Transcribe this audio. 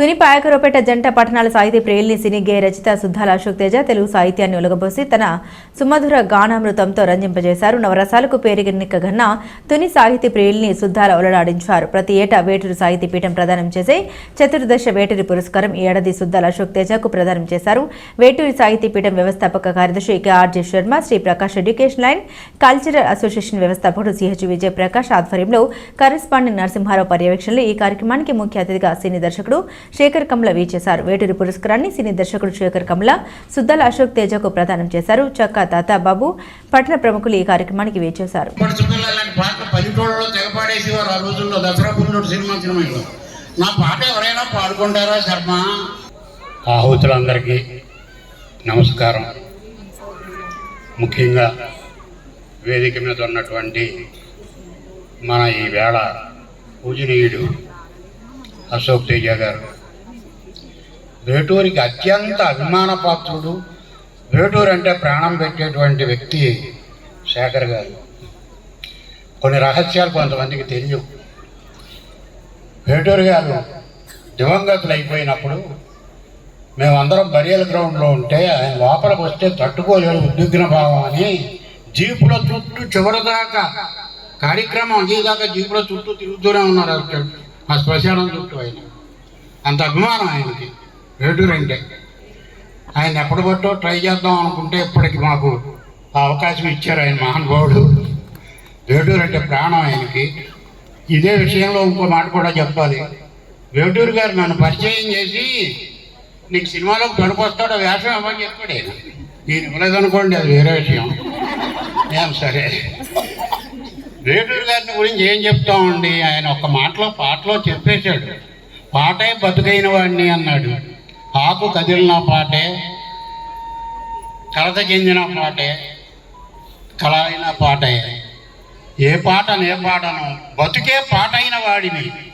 తుని పాయకరోపేట జంట పట్టణాల సాహితీ ప్రియుల్ని సినీ గేయ రచిత సుద్దాల అశోక్ తేజ తెలుగు సాహిత్యాన్ని ఒలగబోసి తన సుమధుర గానామృతంతో రంజింపజేశారు. నవరసాలకు పేరుగెన్నిక ఘన్న తుని సాహితీ ప్రియుల్ని సుద్దాల ఒలడాడించారు ప్రతి ఏటా వేటూరు సాహితీ పీఠం ప్రదానం చేసే చతుర్దశ వేటూరి పురస్కారం ఈ ఏడాది సుద్దాల అశోక్ తేజకు ప్రదానం చేశారు. వేటూరి సాహితీ పీఠం వ్యవస్థాపక కార్యదర్శి KRJ Sharma Shri Prakash education line cultural association వ్యవస్థాపకుడు సిహెచ్ విజయ ప్రకాష్ ఆధ్వర్యంలో కరెస్పాండెంట్ నరసింహారావు పర్యవేక్షణలో ఈ కార్యక్రమానికి ముఖ్య అతిథిగా సినీ దర్శకుడు శేఖర్ కమల వీచేశారు. వేటూరి పురస్కారాన్ని సినీ దర్శకుడు శేఖర్ కమల సుద్దాల అశోక్ తేజకు ప్రదానం చేశారు. చక్కా తాతాబాబు పట్టణ ప్రముఖులు ఈ కార్యక్రమానికి వీచేశారు. నా పాట ఎవరైనా పాడుకుంటారా శర్మ? ఆహుతులందరికీ నమస్కారం. ముఖ్యంగా వేదిక మీద ఉన్నటువంటి మన ఈ వేళ పూజనీయుడు అశోక్ తేజ గారు వేటూరికి అత్యంత అభిమాన పాత్రుడు వేటూరు అంటే ప్రాణం పెట్టేటువంటి వ్యక్తి శేఖర్ గారు. కొన్ని రహస్యాలు కొంతమందికి తెలియవు. వేటూరు గారు దివంగతులు అయిపోయినప్పుడు మేమందరం బరియల్ గ్రౌండ్లో ఉంటే ఆయన లోపలికి వస్తే తట్టుకోలేడు ఉద్విగ్న భావం అని జీపుల చుట్టూ చివరి దాకా కార్యక్రమం దాకా జీపుల చుట్టూ తిరుగుతూనే ఉన్నారు. ఆ శ్మశానం చుట్టూ ఆయన. అంత అభిమానం ఆయనకి. వేటూరు అంటే ఆయన ఎప్పటి పట్టో ట్రై చేద్దాం అనుకుంటే ఇప్పటికి మాకు అవకాశం ఇచ్చారు ఆయన మహానుభావుడు. వేటూరు అంటే ప్రాణం ఆయనకి. ఇదే విషయంలో ఇంకో మాట కూడా చెప్పాలి. వేటూరు గారు నన్ను పరిచయం చేసి నీకు సినిమాలోకి గడిపొస్తాడో వేషం ఇవ్వని చెప్పాడు ఆయన. నేను ఇవ్వలేదనుకోండి అది వేరే విషయం. ఏం సరే. వేటూరు గారిని గురించి ఏం చెప్తామండి? ఆయన ఒక మాటలో పాటలో చెప్పేశాడు. పాటే బతుకైన వాడిని అన్నాడు. ఆకు కదిలిన పాటే కలత చెందిన పాటే కళ అయిన పాటే. ఏ పాటను ఏ పాటను? బతుకే పాటైన వాడిని.